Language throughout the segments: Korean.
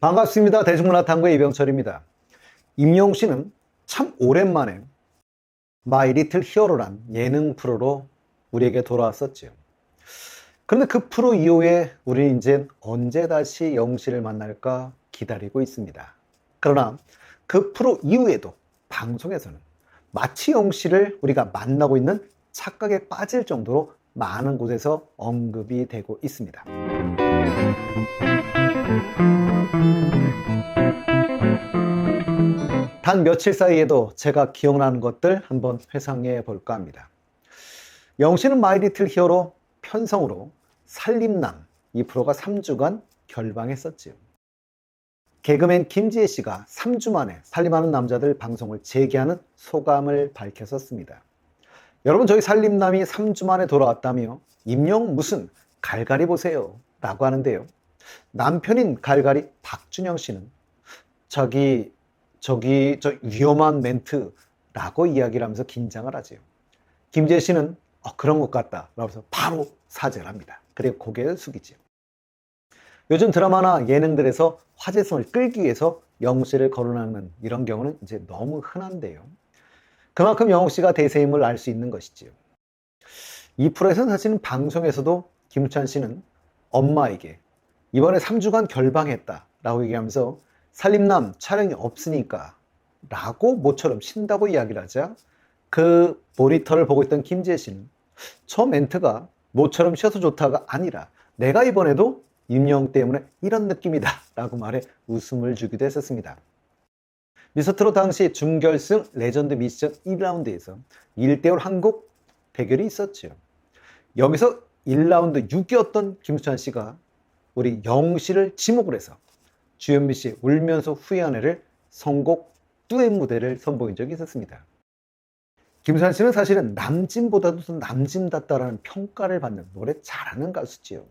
반갑습니다. 대중문화탐구의 이병철입니다. 임영웅 씨는 참 오랜만에 마이 리틀 히어로란 예능 프로로 우리에게 돌아왔었지요. 그런데 그 프로 이후에 우리는 이제 언제 다시 영웅 씨를 만날까 기다리고 있습니다. 그러나 그 프로 이후에도 방송에서는 마치 영웅 씨를 우리가 만나고 있는 착각에 빠질 정도로 많은 곳에서 언급이 되고 있습니다. 단 며칠 사이에도 제가 기억나는 것들 한번 회상해 볼까 합니다. 영씨는 마이 리틀 히어로 편성으로 살림남 이 프로가 3주간 결방했었지요. 개그맨 김지혜 씨가 3주 만에 살림하는 남자들 방송을 재개하는 소감을 밝혔었습니다. 여러분 저희 살림남이 3주 만에 돌아왔다며 임영 무슨 갈갈이 보세요 라고 하는데요. 남편인 갈갈이 박준영 씨는 저기 저기 저 위험한 멘트라고 이야기를 하면서 긴장을 하지요. 김재 씨는 어, 그런 것 같다. 라면서 바로 사죄를 합니다. 그리고 고개를 숙이지요. 요즘 드라마나 예능들에서 화제성을 끌기 위해서 영웅 씨를 거론하는 이런 경우는 이제 너무 흔한데요. 그만큼 영웅 씨가 대세임을 알 수 있는 것이지요. 이 프로에서는 사실은 방송에서도 김찬 씨는 엄마에게 이번에 3주간 결방했다 라고 얘기하면서 살림남 촬영이 없으니까 라고 모처럼 쉰다고 이야기를 하자 그 모니터를 보고 있던 김지혜 씨는 저 멘트가 모처럼 쉬어서 좋다가 아니라 내가 이번에도 임영 때문에 이런 느낌이다 라고 말해 웃음을 주기도 했었습니다. 미스트로 당시 준결승 레전드 미션 1라운드에서 1대1 한국 대결이 있었죠. 여기서 1라운드 6위였던 김수찬 씨가 우리 영 씨를 지목을 해서 주현미 씨 울면서 후회하네를 선곡 뚜엣 무대를 선보인 적이 있었습니다. 김수찬 씨는 사실은 남진보다도 더 남진답다라는 평가를 받는 노래 잘하는 가수지요.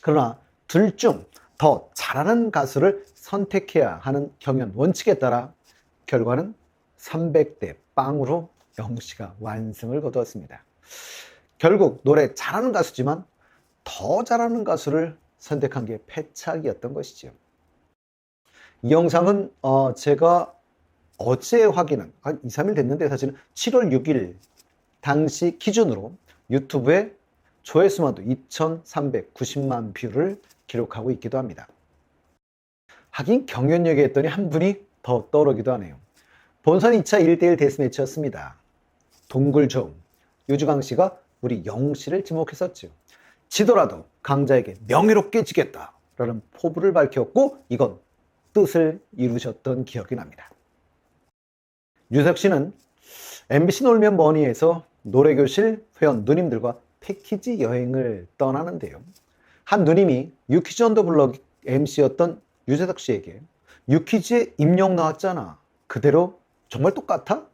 그러나 둘 중 더 잘하는 가수를 선택해야 하는 경연 원칙에 따라 결과는 300대 빵으로 영우 씨가 완승을 거두었습니다. 결국 노래 잘하는 가수지만 더 잘하는 가수를 선택한 게 패착이었던 것이죠. 이 영상은 어 제가 어제 확인은 한 2, 3일 됐는데 사실은 7월 6일 당시 기준으로 유튜브에 조회수만도 2,390만 뷰를 기록하고 있기도 합니다. 하긴 경연역에 했더니 한 분이 더 떠오르기도 하네요. 본선 2차 1대1 데스매치였습니다. 동굴종 유주강 씨가 우리 영웅 씨를 지목했었죠. 지더라도 강자에게 명예롭게 지겠다 라는 포부를 밝혔고 이건 뜻을 이루셨던 기억이 납니다. 유석 씨는 MBC 놀면 뭐니에서 노래교실 회원 누님들과 패키지 여행을 떠나는데요. 한 누님이 유퀴즈 언더 블럭 MC였던 유재석 씨에게 유퀴즈에 임용 나왔잖아. 그대로 정말 똑같아?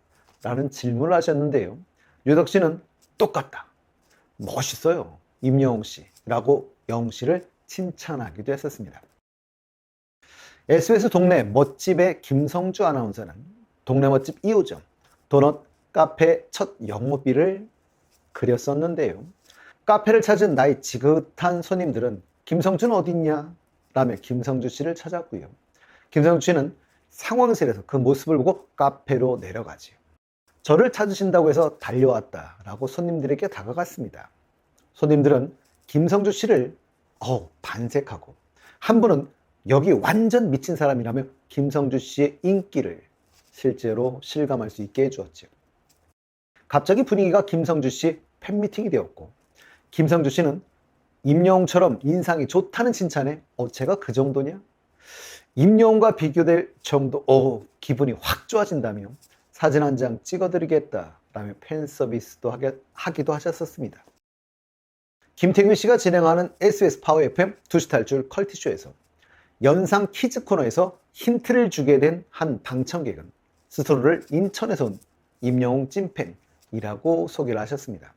라는 질문을 하셨는데요. 유석 씨는 똑같다. 멋있어요. 임영웅 씨. 라고 영웅 씨를 칭찬하기도 했었습니다. SBS 동네 멋집의 김성주 아나운서는 동네 멋집 2호점 도넛 카페 첫 영업비를 그렸었는데요. 카페를 찾은 나의 지긋한 손님들은 김성주는 어딨냐? 라며 김성주 씨를 찾았고요. 김성주 씨는 상황실에서 그 모습을 보고 카페로 내려가지요. 저를 찾으신다고 해서 달려왔다라고 손님들에게 다가갔습니다. 손님들은 김성주 씨를 어, 반색하고 한 분은 여기 완전 미친 사람이라며 김성주 씨의 인기를 실제로 실감할 수 있게 해주었죠. 갑자기 분위기가 김성주 씨 팬미팅이 되었고 김성주 씨는 임영웅처럼 인상이 좋다는 칭찬에 어, 제가 그 정도냐? 임영웅과 비교될 정도 어, 기분이 확 좋아진다며 사진 한 장 찍어드리겠다라며 팬 서비스도 하기도 하셨었습니다. 김태균 씨가 진행하는 SBS 파워 FM 2시 탈출 컬티쇼에서 연상 키즈 코너에서 힌트를 주게 된 한 방청객은 스스로를 인천에서 온 임영웅 찐팬이라고 소개를 하셨습니다.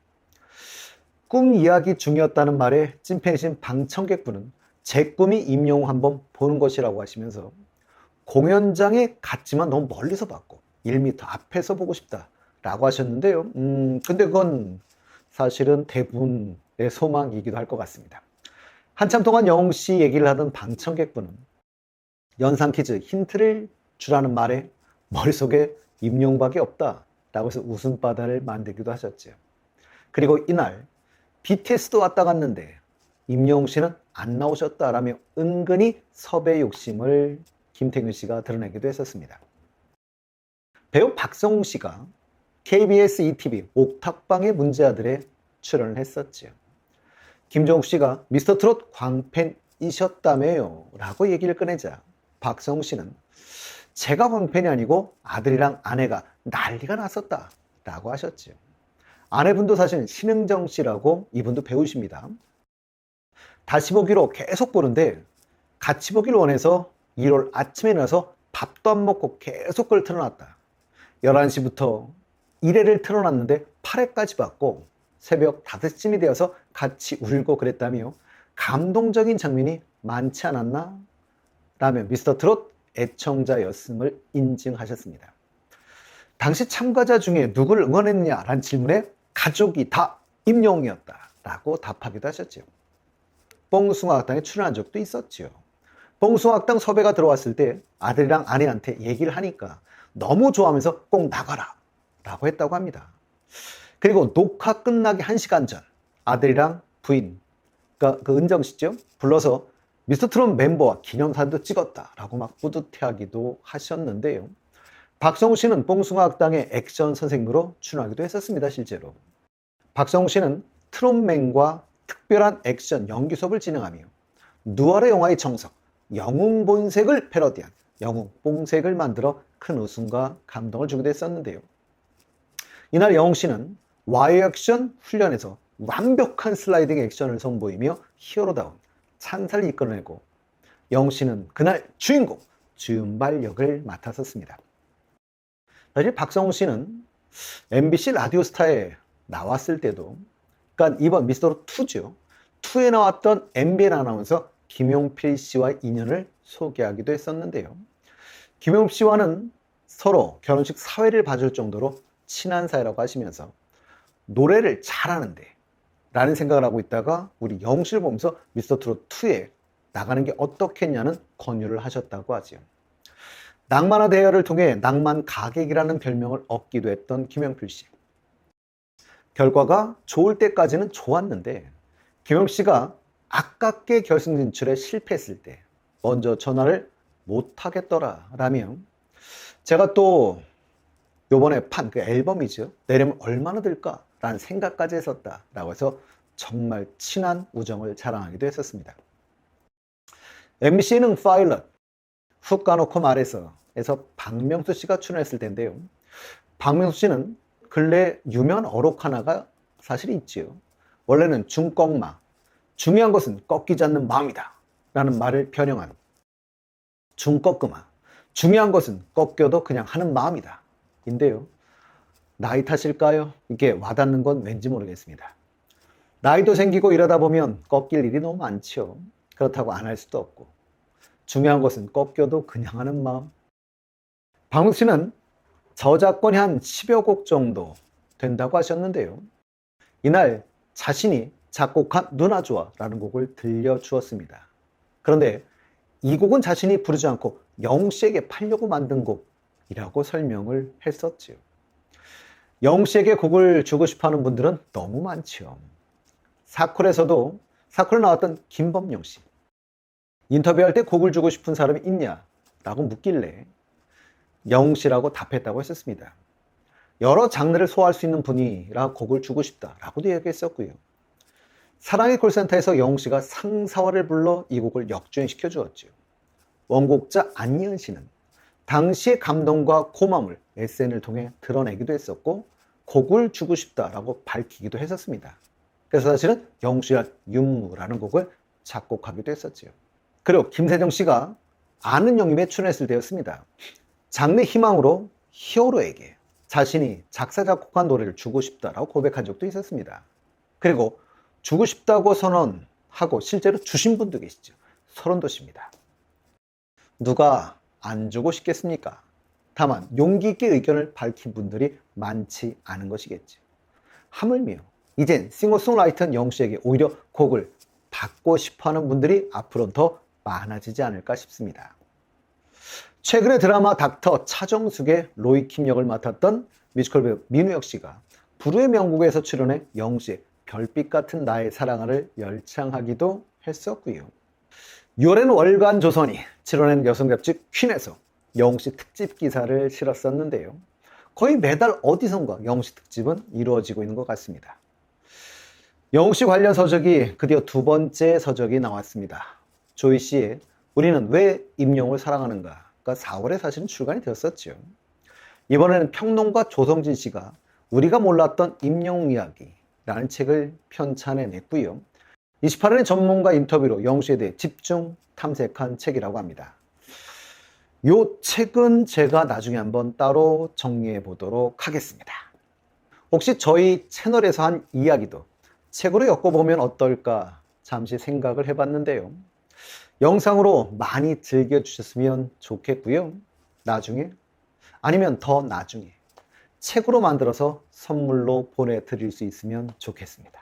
꿈 이야기 중이었다는 말에 찐팬이신 방청객분은 제 꿈이 임영웅 한번 보는 것이라고 하시면서 공연장에 갔지만 너무 멀리서 봤고 1m 앞에서 보고 싶다라고 하셨는데요. 음, 근데 그건 사실은 대부분의 소망이기도 할 것 같습니다. 한참 동안 영웅 씨 얘기를 하던 방청객분은 연상 퀴즈 힌트를 주라는 말에 머릿속에 임용박이 없다 라고 해서 웃음바다를 만들기도 하셨죠. 그리고 이날 BTS도 왔다 갔는데 임영웅 씨는 안 나오셨다라며 은근히 섭외 욕심을 김태균 씨가 드러내기도 했었습니다. 배우 박성웅 씨가 KBS ETV 옥탑방의 문제아들에 출연을 했었지요. 김종욱 씨가 미스터 트롯 광팬이셨다며요 라고 얘기를 꺼내자 박성웅 씨는 제가 광팬이 아니고 아들이랑 아내가 난리가 났었다 라고 하셨지요. 아내분도 사실 신흥정 씨라고 이분도 배우십니다. 다시 보기로 계속 보는데 같이 보기를 원해서 1월 아침에 일어나서 밥도 안 먹고 계속 그걸 틀어놨다. 11시부터 1회를 틀어놨는데 8회까지 봤고 새벽 5시쯤이 되어서 같이 울고 그랬다며 감동적인 장면이 많지 않았나? 라며 미스터 트롯 애청자였음을 인증하셨습니다. 당시 참가자 중에 누구를 응원했냐라는 질문에 가족이 다 임영웅이었다 라고 답하기도 하셨죠. 뽕숭아학당에 출연한 적도 있었지요. 뽕숭아학당 섭외가 들어왔을 때 아들이랑 아내한테 얘기를 하니까 너무 좋아하면서 꼭 나가라 라고 했다고 합니다. 그리고 녹화 끝나기 1시간 전 아들이랑 부인 그러니까 그 은정 씨죠 불러서 미스터 트롯 멤버와 기념사진도 찍었다라고 막 뿌듯해하기도 하셨는데요. 박성우 씨는 뽕숭아학당의 액션 선생님으로 출연하기도 했었습니다, 실제로. 박성우 씨는 트롯맨과 특별한 액션 연기 수업을 진행하며 누아르 영화의 정석, 영웅 본색을 패러디한 영웅 뽕색을 만들어 큰 웃음과 감동을 주기도 했었는데요. 이날 영웅 씨는 와이어 액션 훈련에서 완벽한 슬라이딩 액션을 선보이며 히어로다운 찬사를 이끌어내고 영웅 씨는 그날 주인공 주윤발 역을 맡았었습니다. 사실 박성우 씨는 MBC 라디오 스타에 나왔을 때도 그러니까 이번 미스터 2죠. 2에 나왔던 MBN 아나운서 김용필 씨와 인연을 소개하기도 했었는데요. 김용필 씨와는 서로 결혼식 사회를 봐줄 정도로 친한 사이라고 하시면서 노래를 잘하는데 라는 생각을 하고 있다가 우리 영실을 보면서 미스터 트롯 2에 나가는 게 어떻겠냐는 권유를 하셨다고 하지요. 낭만화 대회를 통해 낭만 가객이라는 별명을 얻기도 했던 김영필 씨. 결과가 좋을 때까지는 좋았는데 김영 씨가 아깝게 결승 진출에 실패했을 때 먼저 전화를 못 하겠더라 라면 제가 또 요번에 판 그 앨범이죠 내려면 얼마나 들까 라는 생각까지 했었다 라고 해서 정말 친한 우정을 자랑하기도 했었습니다 MBC는 파일럿 훅 까놓고 말해서 에서 박명수 씨가 출연했을 텐데요. 박명수 씨는 근래 유명한 어록 하나가 사실 있지요. 원래는 중꺾마, 중요한 것은 꺾이지 않는 마음이다. 라는 말을 변형한 중꺾으마, 중요한 것은 꺾여도 그냥 하는 마음이다. 인데요. 나이 탓일까요? 이게 와닿는 건 왠지 모르겠습니다. 나이도 생기고 이러다 보면 꺾일 일이 너무 많죠. 그렇다고 안 할 수도 없고. 중요한 것은 꺾여도 그냥 하는 마음. 박묵 씨는 저작권이 한 10여 곡 정도 된다고 하셨는데요. 이날 자신이 작곡한 누나 좋아 라는 곡을 들려주었습니다. 그런데 이 곡은 자신이 부르지 않고 영웅 씨에게 팔려고 만든 곡이라고 설명을 했었지요. 영웅 씨에게 곡을 주고 싶어 하는 분들은 너무 많지요. 사쿨에서도 사쿨에 나왔던 김범용 씨. 인터뷰할 때 곡을 주고 싶은 사람이 있냐? 라고 묻길래 영웅 씨라고 답했다고 했었습니다. 여러 장르를 소화할 수 있는 분이라 곡을 주고 싶다라고도 얘기했었고요. 사랑의 콜센터에서 영웅 씨가 상사화를 불러 이 곡을 역주행시켜 주었죠. 원곡자 안예은 씨는 당시의 감동과 고마움을 SN을 통해 드러내기도 했었고 곡을 주고 싶다라고 밝히기도 했었습니다. 그래서 사실은 씨가 윤무라는 곡을 작곡하기도 했었지요. 그리고 김세정 씨가 아는 영임에 출연했을 때였습니다. 장래 희망으로 히어로에게 자신이 작사, 작곡한 노래를 주고 싶다라고 고백한 적도 있었습니다. 그리고 주고 싶다고 선언하고 실제로 주신 분도 계시죠. 서른도 씨입니다. 누가 안 주고 싶겠습니까? 다만 용기 있게 의견을 밝힌 분들이 많지 않은 것이겠죠. 하물며 이젠 싱어송라이터 영웅 씨에게 오히려 곡을 받고 싶어하는 분들이 앞으로 더 많아지지 않을까 싶습니다. 최근에 드라마 닥터 차정숙의 로이킴 역을 맡았던 뮤지컬 배우 민우혁 씨가 불후의 명곡에서 출연해 영시의 별빛 같은 나의 사랑을 열창하기도 했었고요. 6월에는 월간 조선이 출연한 여성 잡지 퀸에서 영시 특집 기사를 실었었는데요. 거의 매달 어디선가 영시 특집은 이루어지고 있는 것 같습니다. 영시 관련 서적이 드디어 두 번째 서적이 나왔습니다. 조이 씨의 우리는 왜 임용을 사랑하는가가 4월에 사실은 출간이 되었었죠. 이번에는 평론가 조성진 씨가 우리가 몰랐던 임용 이야기라는 책을 편찬해 냈고요. 28일의 전문가 인터뷰로 영시에 대해 집중 탐색한 책이라고 합니다. 이 책은 제가 나중에 한번 따로 정리해 보도록 하겠습니다. 혹시 저희 채널에서 한 이야기도 책으로 엮어보면 어떨까 잠시 생각을 해봤는데요. 영상으로 많이 즐겨주셨으면 좋겠고요. 나중에 아니면 더 나중에 책으로 만들어서 선물로 보내드릴 수 있으면 좋겠습니다.